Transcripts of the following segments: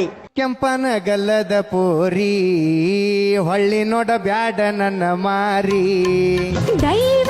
ಹಾಡಿ ಕೆಂಪನ ಗಲ್ಲದ ಪೋರಿ ಹೊಳ್ಳಿ ನೋಡ ಬ್ಯಾಡ ನನ್ನ ಮಾರಿ. ದೈವರ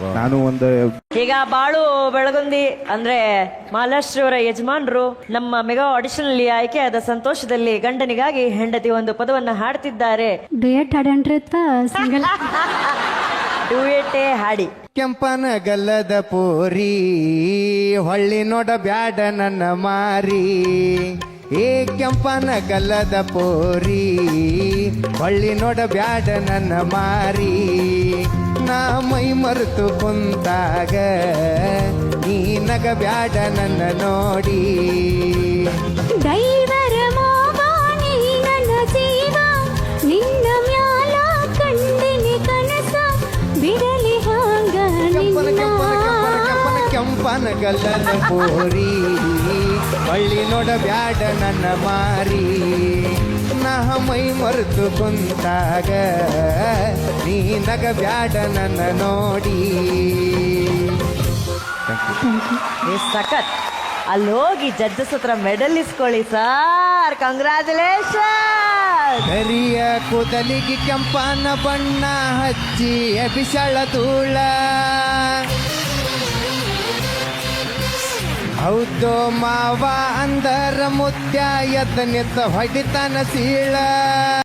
ನಾನು ಒಂದು ಈಗ ಬಾಳು ಬೆಳಗುಂದಿ ಅಂದ್ರೆ ಅವರ ಯಜಮಾನರು ನಮ್ಮ ಮೆಗಾ ಆಡಿಷನ್ ಅಲ್ಲಿ ಆಯ್ಕೆಯಾದ ಸಂತೋಷದಲ್ಲಿ ಗಂಡನಿಗಾಗಿ ಹೆಂಡತಿ ಒಂದು ಪದವನ್ನ ಹಾಡ್ತಿದ್ದಾರೆ. ಡುಯೆಟ್ ಹಾಡನ್ರಿ ಅಥವಾ ಸಿಂಗಲ್. ಡುಯೆಟೆ ಹಾಡಿ. ಕೆಂಪನ ಗಲ್ಲದ ಪೋರಿ ಹೊಳ್ಳಿ ನೋಡ ಬ್ಯಾಡ ನನ್ನ ಮಾರಿ. ಏ ಕೆಂಪನ ಗಲ್ಲದ ಪೋರಿ ಹೊಳ್ಳಿ ನೋಡ ಬ್ಯಾಡ ನನ್ನ ಮಾರಿ. ನಾ ಮೈ ಮರೆತು ಕುಂತಾಗ ನೀ ನಗ ಬ್ಯಾಡ ನನ್ನ ನೋಡಿ. ನಿನ್ನ ಪೋರಿ. ಬಳ್ಳಿ ನೋಡ ಬ್ಯಾಡ ನನ್ನ ಮಾರಿ. ನಾ ಮೈ ಮರೆತು ಕುಂತಾಗ. ನೀ ನಗ ಬ್ಯಾಡ ನನ್ನ ನೋಡಿ. ಸಖತ್ ಅಲ್ಲಿ ಹೋಗಿ ಜಡ್ಜಸ್ ಹತ್ರ ಮೆಡಲ್ ಇಸ್ಕೊಳ್ಳಿ ಸರ್. ಕಂಗ್ರಾಚುಲೇಷನ್ ಕರಿಯ ಕೂದಲಿಗೆ ಕೆಂಪನ ಬಣ್ಣ ಹಚ್ಚಿ ಬಿಸಳ ಧೂಳ ಹೌದು ಮಾವ ಅಂದರ ಮುತ್ಯ ಎದ್ದ ನಿತ್ತ ಹೊಡಿತನ ಸೀಳ.